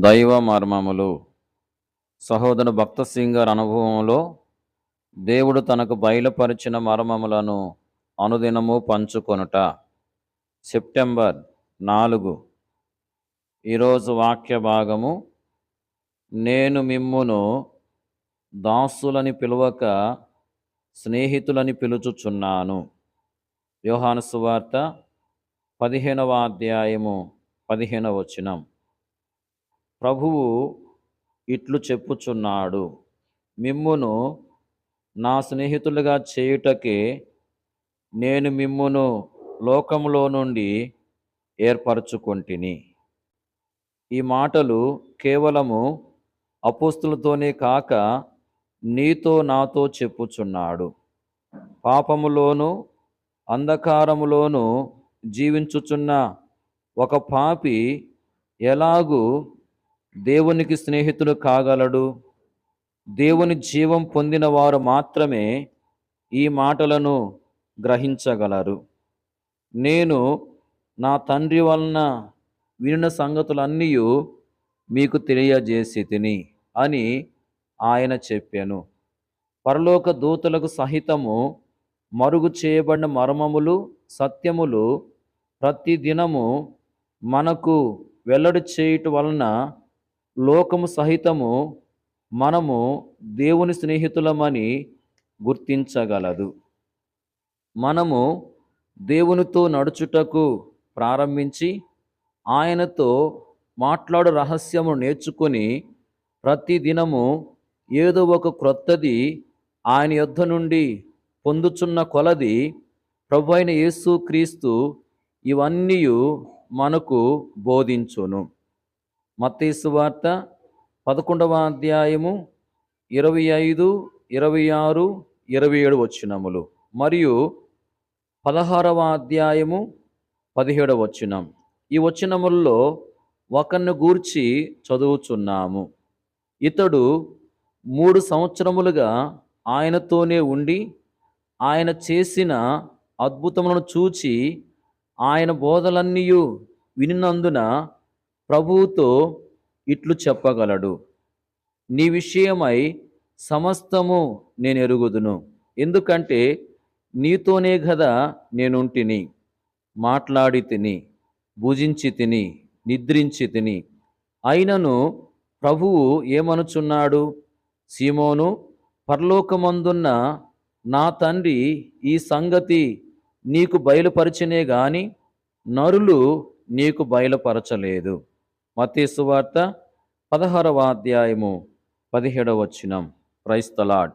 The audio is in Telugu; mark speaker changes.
Speaker 1: దైవ మర్మములు. సహోదరు భక్త సింగర్ అనుభవంలో దేవుడు తనకు బయలుపరిచిన మర్మములను అనుదినము పంచుకొనుట. సెప్టెంబర్ నాలుగు. ఈరోజు వాక్య భాగము నేను మిమ్మును దాసులని పిలువక స్నేహితులని పిలుచుచున్నాను. యోహాను సువార్త పదిహేనవ అధ్యాయము పదిహేనవ వచనం. ప్రభువు ఇట్లు చెప్పుచున్నాడు. మిమ్మును నా స్నేహితులుగా చేయుటకే నేను మిమ్మును లోకములో నుండి ఏర్పరచుకొంటిని. ఈ మాటలు కేవలము అపోస్తులతోనే కాక నీతో నాతో చెప్పుచున్నాడు. పాపములోను అంధకారములోను జీవించుచున్న ఒక పాపి ఎలాగూ దేవునికి స్నేహితుడు కాగలడు. దేవుని జీవం పొందిన వారు మాత్రమే ఈ మాటలను గ్రహించగలరు. నేను నా తండ్రి వలన వినిన సంగతులన్నీ మీకు తెలియజేసి తిని అని ఆయన చెప్పాను. పరలోక దూతలకు సహితము మరుగు చేయబడిన మర్మములు సత్యములు ప్రతి దినము మనకు వెల్లడి చేయుట వలన లోకము సహితము మనము దేవుని స్నేహితులమని గుర్తించగలదు. మనము దేవునితో నడుచుటకు ప్రారంభించి ఆయనతో మాట్లాడు రహస్యము నేర్చుకొని ప్రతి దినము ఏదో ఒక క్రొత్తది ఆయన యొద్ధ నుండి పొందుచున్న కొలది ప్రభు అయిన యేసు క్రీస్తు ఇవన్నీ మనకు బోధించును. మత్తీసు వార్త పదకొండవ అధ్యాయము ఇరవై ఐదు ఇరవై ఆరు ఇరవై ఏడు వచ్చినములు మరియు పదహారవ అధ్యాయము పదిహేడవ వచనం. ఈ వచ్చినముల్లో ఒకరిని గూర్చి చదువుచున్నాము. ఇతడు మూడు సంవత్సరములుగా ఆయనతోనే ఉండి ఆయన చేసిన అద్భుతములను చూచి ఆయన బోధలన్నీ వినినందున ప్రభువుతో ఇట్లు చెప్పగలడు. నీ విషయమై సమస్తము నేను ఎరుగుదును ఎందుకంటే నీతోనే కదా నేనుంటిని. మాట్లాడి తిని భుజించి తిని నిద్రించి తిని. అయినను ప్రభువు ఏమనుచున్నాడు? సీమోను పరలోకమందున్న నా తండ్రి ఈ సంగతి నీకు బయలుపరచనే గాని నరులు నీకు బయలుపరచలేదు. మతేసు వార్త పదహారవ అధ్యాయము పదిహేడవ వచ్చినం క్రైస్తలాడ్